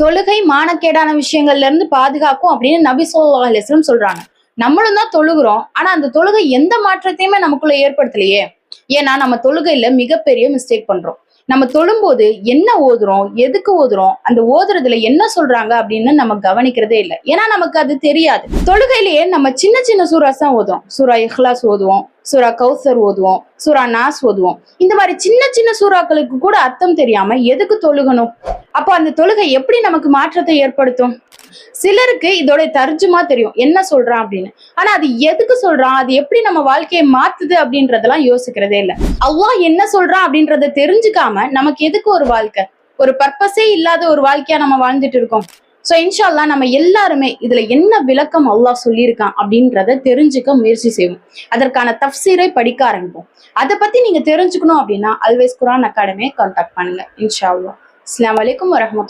தொழுகை மானக்கேடான விஷயங்கள்ல இருந்து பாதுகாக்கும் அப்படின்னு நபி சொல்லா அலிஸ்லம் சொல்றாங்க. நம்மளும் தான் தொழுகிறோம். ஆனா அந்த தொழுகை எந்த மாற்றத்தையுமே நமக்குள்ள ஏற்படுத்தலையே. ஏன்னா நம்ம தொழுகையில மிகப்பெரிய மிஸ்டேக் பண்றோம். நம்ம தொழும்போது என்ன ஓதுறோம்? எதுக்கு ஓதுறோம்? அந்த ஓதுறதுல என்ன சொல்றாங்க அப்படின்னு நம்ம கவனிக்கிறதே இல்லை. ஏன்னா நமக்கு அது தெரியாது. தொழுகையிலேயே நம்ம சின்ன சின்ன சூராஸ் தான் ஓதுவோம் சூரா இஹ்லாஸ் ஓதுவோம். சூரா கௌசர் ஓதுவோம் சூரா நாஸ் ஓதுவோம். இந்த மாதிரி சின்ன சின்ன சூறாக்களுக்கு கூட அர்த்தம் தெரியாம எதுக்கு தொழுகணும்? அப்போ அந்த தொழுகை எப்படி நமக்கு மாற்றத்தை ஏற்படுத்தும்? சிலருக்கு இதோட தர்ஜுமா தெரியும் என்ன சொல்றான் அப்படின்னு. ஆனா அது எதுக்கு சொல்றான்? அது எப்படி நம்ம வாழ்க்கையை மாத்துது அப்படின்றதெல்லாம் யோசிக்கிறதே இல்ல. அல்லாஹ் என்ன சொல்றான் அப்படின்றத தெரிஞ்சுக்காம நமக்கு எதுக்கு ஒரு வாழ்க்கை? ஒரு பர்பஸே இல்லாத ஒரு வாழ்க்கையா நம்ம வாழ்ந்துட்டு இருக்கோம். ஸோ இன்ஷால்லா நம்ம எல்லாருமே இதுல என்ன விளக்கம் அல்லாஹ் சொல்லியிருக்கான் அப்படின்றத தெரிஞ்சுக்க முயற்சி செய்வோம். அதற்கான தப்சீரை படிக்க ஆரம்பிப்போம். அதை பத்தி நீங்க தெரிஞ்சுக்கணும் அப்படின்னா அல்வேஸ் குரான் அகாடமியை கான்டாக்ட் பண்ணுங்க இன்ஷா அல்லாஹ் அஸ்லாம் வலைக்கம் வரமத்துல